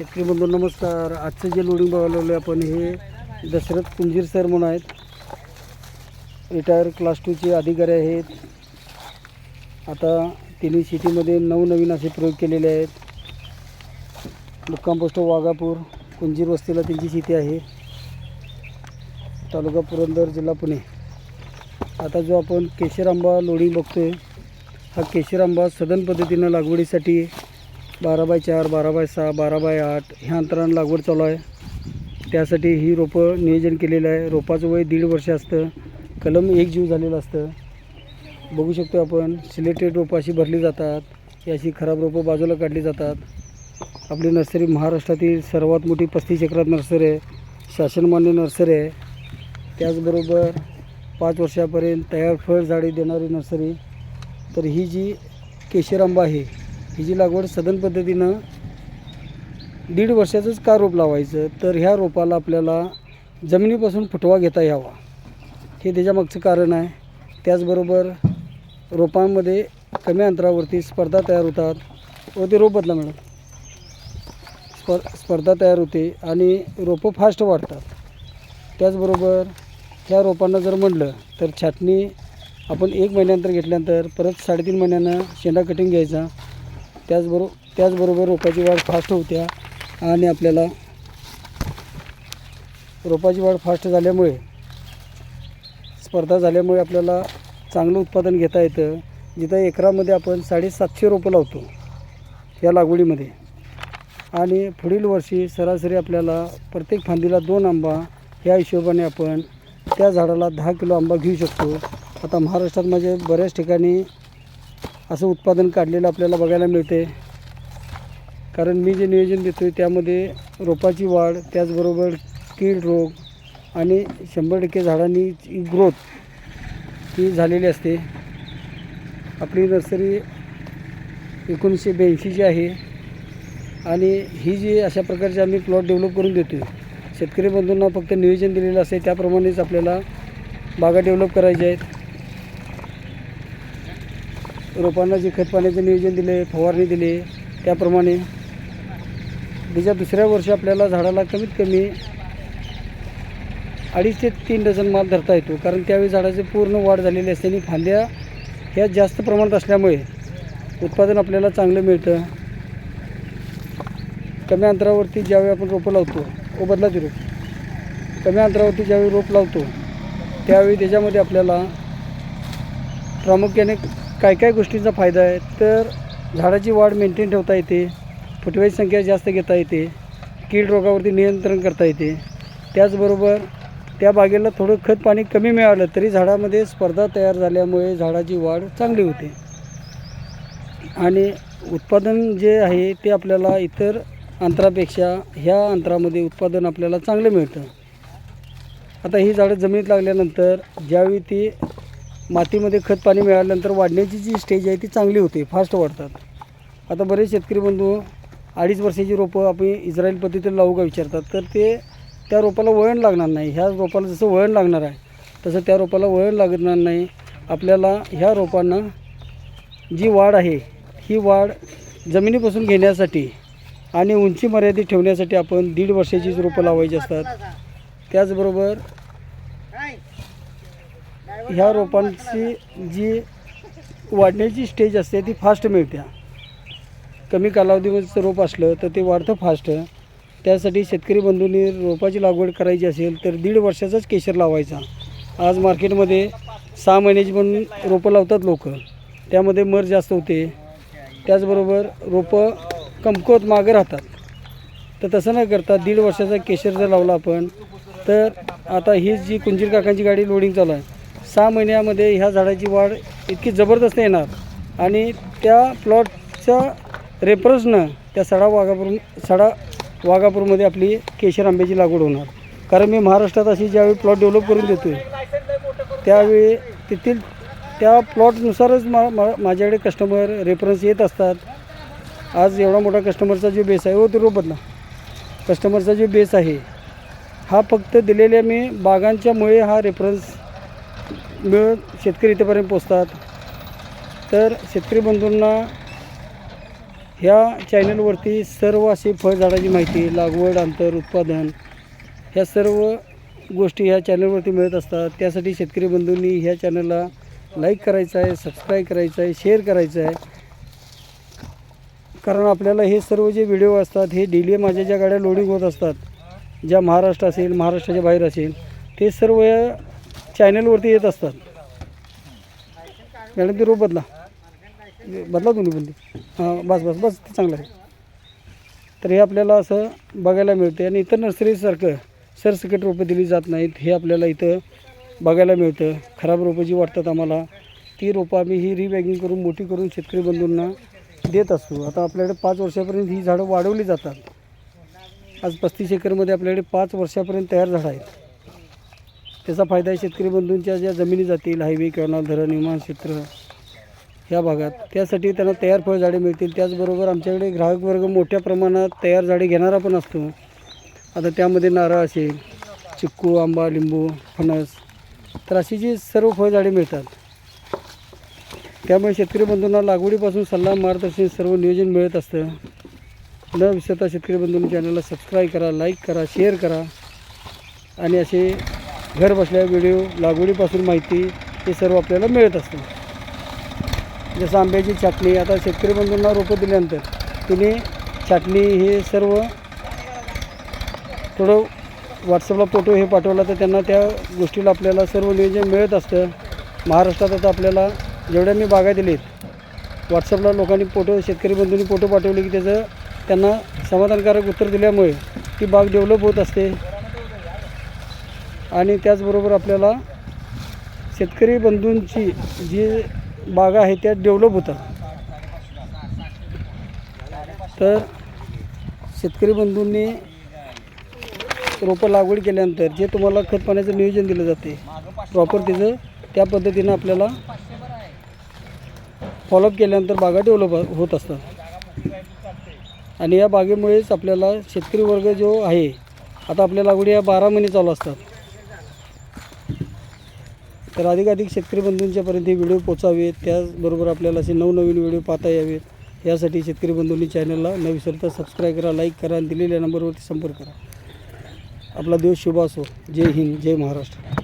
शेतकरी बंधू नमस्कार. आजचं जे लोडिंग बघायला आपण हे दशरथ कुंजीर सर म्हणून आहेत. रिटायर क्लास टूचे अधिकारी आहेत. आता तिन्ही सिटीमध्ये नवनवीन असे प्रयोग केलेले आहेत. मुक्काम पोस्ट वाघापूर कुंजीर वस्तीला त्यांची शेती आहे. तालुका पुरंदर जिल्हा पुणे. आता जो आपण केशर आंबा लोडिंग बघतो आहे हा केशर आंबा सदन पद्धतीनं लागवडीसाठी बारा बाय चार बारा बाय सहा बारा बाय आठ ह्या अंतरानं लागवड चालू आहे. त्यासाठी ही रोपं नियोजन केलेलं आहे. रोपाचं वय दीड वर्ष असतं. कलम एक जीव झालेलं असतं. बघू शकतो आपण सिलेक्टेड रोपं अशी भरली जातात. ही अशी खराब रोपं बाजूला काढली जातात. आपली नर्सरी महाराष्ट्रातील सर्वात मोठी पस्तीस एकरात नर्सरी आहे. शासनमान्य नर्सरी आहे. त्याचबरोबर पाच वर्षापर्यंत तयार फळ झाडे देणारी नर्सरी. तर ही जी केशर आंबा आहे हिची लागवड सदन पद्धतीनं दीड वर्षाचंच का रोप लावायचं तर ह्या रोपाला आपल्याला जमिनीपासून फुटवा घेता यावा. हे त्याच्यामागचं कारण आहे. त्याचबरोबर रोपांमध्ये कमी अंतरावरती स्पर्धा तयार होतात. व ते रोप बदला मॅडम. स्पर स्पर्धा तयार होते आणि रोपं फास्ट वाढतात. त्याचबरोबर ह्या रोपांना जर म्हणलं तर छाटणी आपण एक महिन्यानंतर घेतल्यानंतर परत साडेतीन महिन्यानं शेंडा कटिंग घ्यायचा. त्याचबरोबर त्याचबरोबर रोपाची वाढ फास्ट होत्या आणि आपल्याला रोपाची वाढ फास्ट झाल्यामुळे स्पर्धा झाल्यामुळे आपल्याला चांगलं उत्पादन घेता येतं. जिथं एकरामध्ये आपण साडेसातशे रोपं लावतो या लागवडीमध्ये. आणि पुढील वर्षी सरासरी आपल्याला प्रत्येक फांदीला दोन आंबा ह्या हिशोबाने आपण त्या झाडाला दहा किलो आंबा घेऊ शकतो. आता महाराष्ट्रात म्हणजे बऱ्याच ठिकाणी असं उत्पादन काढलेलं आपल्याला बघायला मिळते. कारण मी जे नियोजन देतो आहे त्यामध्ये रोपाची वाढ त्याचबरोबर कीड रोग आणि शंभर टक्के झाडांनी ग्रोथ ही झालेली असते. आपली नर्सरी एकोणीसशे ब्याऐंशीची आहे आणि ही जी अशा प्रकारचे आम्ही प्लॉट डेव्हलप करून देतो आहे शेतकरी बंधूंना फक्त नियोजन दिलेलं असते त्याप्रमाणेच आपल्याला बागा डेव्हलप करायच्या आहेत. रोपांना जे खतपाण्याचं नियोजन दिले फवारणी दिली त्याप्रमाणे त्याच्या दुसऱ्या वर्षी आपल्याला झाडाला कमीत कमी अडीच ते तीन डझन माल धरता येतो. कारण त्यावेळी झाडाची पूर्ण वाढ झालेली असते आणि फांद्या ह्या जास्त प्रमाणात असल्यामुळे उत्पादन आपल्याला चांगलं मिळतं. कमी अंतरावरती ज्यावेळी आपण रोपं लावतो ओ बदलाची रोप कमी अंतरावरती ज्यावेळी रोप लावतो त्यावेळी त्याच्यामध्ये आपल्याला प्रामुख्याने काय काय गोष्टींचा फायदा आहे? तर झाडाची वाढ मेंटेन ठेवता येते. फुटव्याची संख्या जास्त घेता येते. कीड रोगावरती नियंत्रण करता येते. त्याचबरोबर त्या बागेला थोडं खत पाणी कमी मिळालं तरी झाडामध्ये स्पर्धा तयार झाल्यामुळे झाडाची वाढ चांगली होते. आणि उत्पादन जे आहे ते आपल्याला इतर अंतरापेक्षा ह्या अंतरामध्ये उत्पादन आपल्याला चांगलं मिळतं. आता ही झाडं जमिनीत लागल्यानंतर ज्यावेळी ती मातीमध्ये खत पाणी मिळाल्यानंतर वाढण्याची जी स्टेज आहे ती चांगली होते फास्ट वाढतात. आता बरेच शेतकरी बंधू अडीच वर्षाची रोपं आपण इस्रायल पद्धतीने लावू का विचारतात तर ते त्या रोपाला वळण लागणार नाही. ह्या रोपाला जसं वळण लागणार आहे तसं त्या रोपाला वळण लागणार नाही. आपल्याला ह्या रोपांना जी वाढ आहे ही वाढ जमिनीपासून घेण्यासाठी आणि उंची मर्यादित ठेवण्यासाठी आपण दीड वर्षाचीच रोपं लावायची असतात. त्याचबरोबर ह्या रोपांची जी वाढण्याची स्टेज असते ती फास्ट मिळते कमी कालावधीमध्ये रोप असलं तर ते वाढतं फास्ट त्यासाठी शेतकरी बंधूंनी रोपाची लागवड करायची असेल तर दीड वर्षाचाच केशर लावायचा. आज मार्केटमध्ये सहा महिन्याची पण रोपं लावतात लोक. त्यामध्ये मर जास्त होते. त्याचबरोबर रोपं कमकुवत मागं राहतात. तर तसं न करता दीड वर्षाचा केशर जर लावला आपण तर आता ही जी कुंजीर काकांची गाडी लोडिंग चालू आहे सहा महिन्यामध्ये ह्या झाडाची वाढ इतकी जबरदस्त येणार. आणि त्या प्लॉटच्या रेफरन्सनं त्या सडा वाघापूर सडा वाघापूरमध्ये आपली केशर आंब्याची लागवड होणार. कारण मी महाराष्ट्रात अशी ज्यावेळी प्लॉट डेव्हलप करून देतो त्यावेळी तेथील त्या प्लॉटनुसारच मा मा माझ्याकडे कस्टमर रेफरन्स येत असतात. आज एवढा मोठा कस्टमरचा जो बेस आहे हो तो बदला कस्टमरचा जो बेस आहे हा फक्त दिलेल्या मी बागांच्यामुळे हा रेफरन्स मिळून शेतकरी इथेपर्यंत पोचतात तर शेतकरी बंधूंना ह्या चॅनलवरती सर्व अशी फळझाडाची माहिती लागवड अंतर उत्पादन ह्या सर्व गोष्टी ह्या चॅनलवरती मिळत असतात. त्यासाठी शेतकरी बंधूंनी ह्या चॅनलला लाईक करायचं आहे सबस्क्राईब करायचं आहे शेअर करायचं आहे. कारण आपल्याला हे सर्व जे व्हिडिओ असतात हे डेली माझ्या ज्या गाड्या लोडिंग होत असतात ज्या महाराष्ट्र असेल महाराष्ट्राच्या बाहेर असेल ते सर्व या चॅनलवरती येत असतात. मॅडम ते रोप बदला. बदला तुम्ही पण हां बस बस बस ते चांगलं आहे. तर हे आपल्याला असं बघायला मिळते आणि इतर नर्सरीसारखं सरसकट रोपं दिली जात नाहीत. हे आपल्याला इथं बघायला मिळतं खराब रोपं जी वाटतात आम्हाला ती रोपं आम्ही ही रिबॅगिंग करून मोठी करून शेतकरी बंधूंना देत असतो. आता आपल्याकडे पाच वर्षापर्यंत ही झाडं वाढवली जातात. आज पस्तीस एकरमध्ये आपल्याकडे पाच वर्षापर्यंत तयार झाडं आहेत. त्याचा फायदा शेतकरी बंधूंच्या ज्या जमिनी जातील हायवे कॅनॉल धरण विमान क्षेत्र ह्या भागात. त्यासाठी त्यांना तयार फळझाडे मिळतील. त्याचबरोबर आमच्याकडे ग्राहक वर्ग मोठ्या प्रमाणात तयार झाडे घेणारा पण असतो. आता त्यामध्ये नारळ असेल चिक्कू आंबा लिंबू फणस तर अशी जी सर्व फळझाडे मिळतात. त्यामुळे शेतकरी बंधूंना लागवडीपासून सल्ला मार्गदर्शन सर्व नियोजन मिळत असतं. न विसरता शेतकरी बंधूंनी चॅनलला सबस्क्राईब करा लाईक करा शेअर करा आणि असे घर बसल्या व्हिडिओ लागवडीपासून माहिती हे सर्व आपल्याला मिळत असतं. जसं आंब्याची छाटणी आता शेतकरी बंधूंना रोपं दिल्यानंतर तिने छाटणी हे सर्व थोडं व्हॉट्सअपला फोटो हे पाठवला तर त्यांना त्या गोष्टीला आपल्याला सर्व नियोजन मिळत असतं. महाराष्ट्रात आता आपल्याला जेवढ्या मी बागा दिलेत व्हॉट्सअपला लोकांनी फोटो शेतकरी बंधूंनी फोटो पाठवले की त्याचं त्यांना समाधानकारक उत्तर दिल्यामुळे ती बाग डेव्हलप होत असते. आणि त्याचबरोबर आपल्याला शेतकरी बंधूंची जी बागा आहे त्या डेव्हलप होतात. तर शेतकरी बंधूंनी रोपं लागवड केल्यानंतर जे तुम्हाला खत पाण्याचं नियोजन दिलं जाते प्रॉपर तिचं त्या पद्धतीनं आपल्याला फॉलोअप केल्यानंतर बागा डेव्हलप होत असतात. आणि या बागेमुळेच आपल्याला शेतकरी वर्ग जो आहे आता आपल्या लागवडी या बारा महिने चालू असतात. तर अधिकाधिक शेतकरी बंधूंच्यापर्यंत हे व्हिडिओ पोचावेत. त्याचबरोबर आपल्याला असे नवनवीन व्हिडिओ पाहता यावेत. यासाठी शेतकरी बंधूंनी चॅनलला न विसरता सबस्क्राईब करा लाईक करा आणि दिलेल्या नंबरवरती संपर्क करा. आपला दिवस शुभ असो. जय हिंद जय महाराष्ट्र.